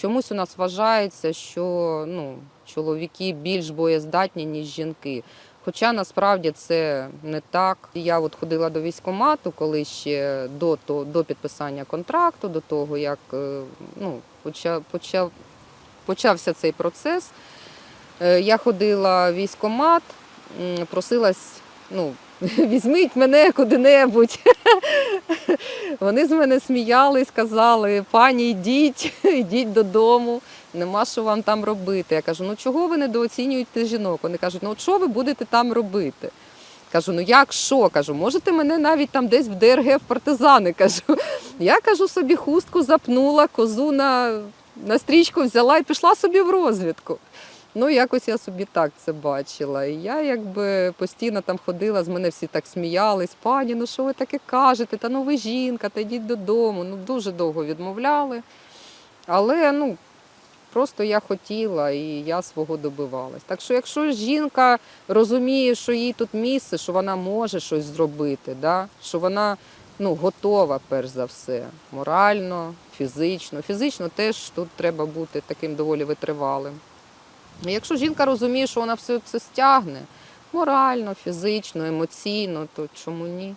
Чомусь у нас вважається, що ну, чоловіки більш боєздатні, ніж жінки. Хоча насправді це не так. Я от ходила до військкомату, коли ще до, то- до підписання контракту, до того, як е, ну, почав, почав, почався цей процес. Е, Я ходила в військкомат, просилась, ну, візьміть мене куди-небудь. Вони з мене сміялись, казали, пані, йдіть, йдіть додому, нема що вам там робити. Я кажу, ну чого ви недооцінюєте жінок? Вони кажуть, ну що ви будете там робити? Кажу, ну як що? Кажу, можете мене навіть там десь в ДРГ в партизани. Кажу. Я кажу собі хустку запнула, козу на, на стрічку взяла і пішла собі в розвідку. Ну, якось я собі так це бачила. І я якби постійно там ходила, з мене всі так сміялись, пані, ну що ви таке кажете? Та ну ви жінка, та йдіть додому. Ну, дуже довго відмовляли. Але ну, просто я хотіла і я свого добивалась. Так що, якщо жінка розуміє, що їй тут місце, що вона може щось зробити, да? що вона ну, готова, перш за все, морально, фізично. Фізично теж тут треба бути таким доволі витривалим. І Якщо жінка розуміє, що вона все це стягне морально, фізично, емоційно, то чому ні?